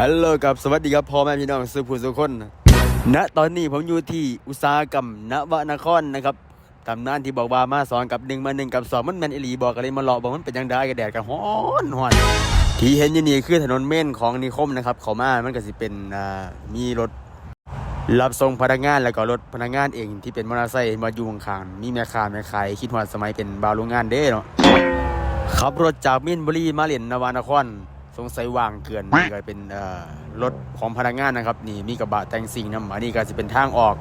ฮัลโหลกับสวัสดีครับพ่อแม่พี่น้องสุภูสุคน ณตอนนี้ผมอยู่ที่อุตสาหกรรมนวนครนะครับตำนานที่บอกว่ามาสอนกับหนึ่งมาหนึ่งกับสองมันแมนอิลีบอกกันเลยมาหลอกบอกมันเป็นยังไงกันแดดกันฮ้อนฮ้อนที่เห็นอยู่นี่คือถนนเม่นของนิคมนะครับเขามามันก็สิเป็นมีรถรับส่งพนักงานแล้วก็รถพนักงานเองที่เป็นมอเตอร์ไซค์มาอยู่ข้างๆมีแม่ค้าแม่ขายคิดว่าสมัยเป็นบาวโรงงานเด้เนาะขับรถจากมินบุรีมาเล่นนวานคร สงสัยว่างเกินนี่ก็เป็นเอ่อรถของพนักงานนะครับ นี่มีกระบะแต่งซิ่งนำอันนี้ก็จะเป็นทางออก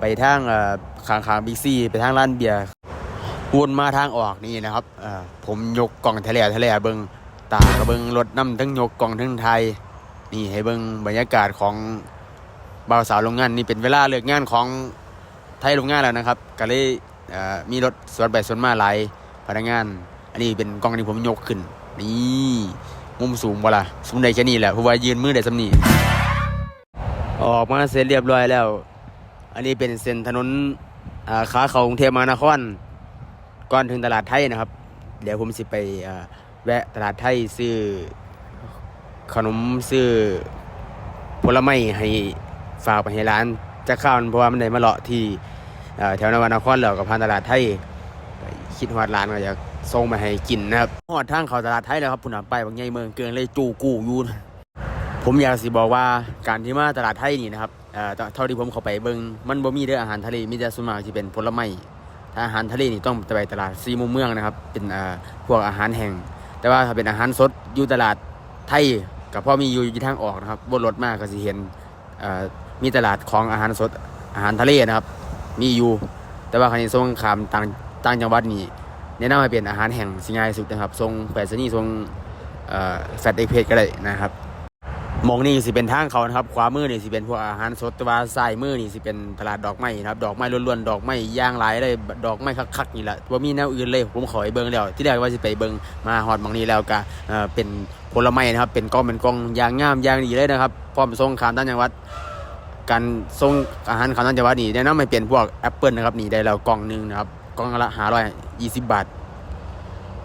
ไปทางเอ่อขางขางบิ๊กซีไปทางร้านเบียร์วนมาทางออกนี่นะครับเอ่อผมยกกล่องทะเลทะเลเบิงตากระเบิงรถน้ำทั้งยกกล่องทั้งไทย นี่ให้เบิงบรรยากาศของบ่าวสาวโรงงานนี่เป็นเวลาเลิกงานของไทยโรงงานแล้วนะครับ ก็เลยเอ่อมีรถสวนไปสวนมาหลายพนักงาน อันนี้เป็นกล้องที่ผมยกขึ้น นี่ มุมสูงบ่ล่ะสูงได้แค่นี้แหละเพราะว่ายืนมือได้สำนีออกมาเสร็จเรียบร้อยแล้ว อันนี้เป็นเส้นถนนขาเข้ากรุงเทพมหานครก่อนถึงตลาดไทยนะครับ เดี๋ยวผมสิไปแวะตลาดไทยซื้อขนมซื้อผลไม้ให้ฝากไปให้ร้านจะข้าวเพราะว่ามันได้มาเลาะที่แถวนวนครแล้วกับพานตลาดไทยคิดฮอดร้านก็อยาก ส่งมาให้กินนะครับฮอดทางเขาตลาดไทยแล้วครับพุ่นน่ะไปบางใหญ่เมืองเกินเลยจูกูยูนผมอยากสิบอกว่าการที่มาตลาดไทยนี่นะครับเอ่อเท่าที่ผมเข้าไปเบิงมันบ่มีเด้ออาหารทะเลมีแต่ส่วนมากที่เป็นผลไม้ถ้าอาหารทะเลนี่ต้องไปตลาดซีมุมเมืองนะครับ เป็นเอ่อพวกอาหารแห้งแต่ว่าถ้าเป็นอาหารสดอยู่ตลาดไทยก็พอมีอยู่อยู่ทางออกนะครับบนรถมากก็สิเห็นเอ่อมีตลาดของอาหารสดอาหารทะเลนะครับ มีอยู่ แต่ว่าคันนี้ส่งขามต่างต่างจังหวัดนี่ แนะนำให้เป็นอาหารแห่งสิงายสุดนะครับส่งแปดสนีย์ส่งแฟตเอ็กเพสก็ได้นะครับมองนี่สิเป็นทางเขานะครับขวามือนี่สิเป็นพวกอาหารสดแต่ว่าซ้ายมือนี่สิเป็นตลาดดอกไม้นะครับ ดอกไม้ล้วนๆดอกไม้ย่างหลายเลยดอกไม้คักๆนี่แหละว่ามีแนวอื่นเลยผมขอไปเบิ่งแล้วที่แรกว่าสิไปเบิ่งมาฮอดมองนี้แล้วก็เป็นผลไม้นะครับ เป็นกล้องเป็นกล้องอย่างงามอย่างดีเลยนะครับพร้อมส่งขามต่างจังหวัดการส่งอาหารคำนั้านจะว่านี่แนะนำให้เป็นพวกแอปเปิลนะครับนี่ได้แล้วกล่องหนึงนะครับกล่องละห้าร้อย ยี่สิบบาท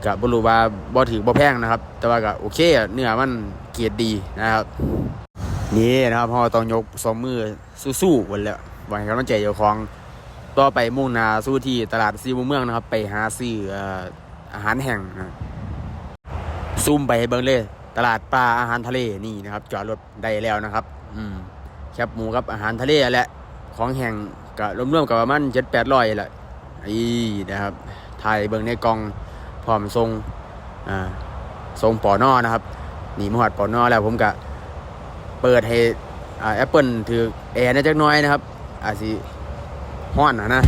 กับบรู้ว่าบ่ถือบ่แพงนะครับ แต่ว่าก็โอเคเนื้อมันเกียรดีนะครับ นี่นะครับเพอต้องยกสองมือสู้ๆวันแล้วหวังกำลังใจเจ้าของต่อไปมุ่งหน้าสู้ที่ตลาดซีมุเมืองนะครับ ไปหาซื้ออาหารแห้งนะครับซูมไปให้เบิ่งเลยตลาดปลาอาหารทะเลนี่นะครับ จอดรถได้แล้วนะครับ อืมแคบหมูกับอาหารทะเลแหละของแห้งก็รวมๆกับประมาณเจ็ดแปดร้อยแหละนี่นะครับ ถ่ายเบิ่งในกล่องพร้อมทรงอ่าทรงปอนอนะครับหนีมหัดปอนอแล้วผมก็เปิดให้อ่าแอปเปิลถือแอร์นะจักน้อยนะครับอาจสิห้อนนะนะ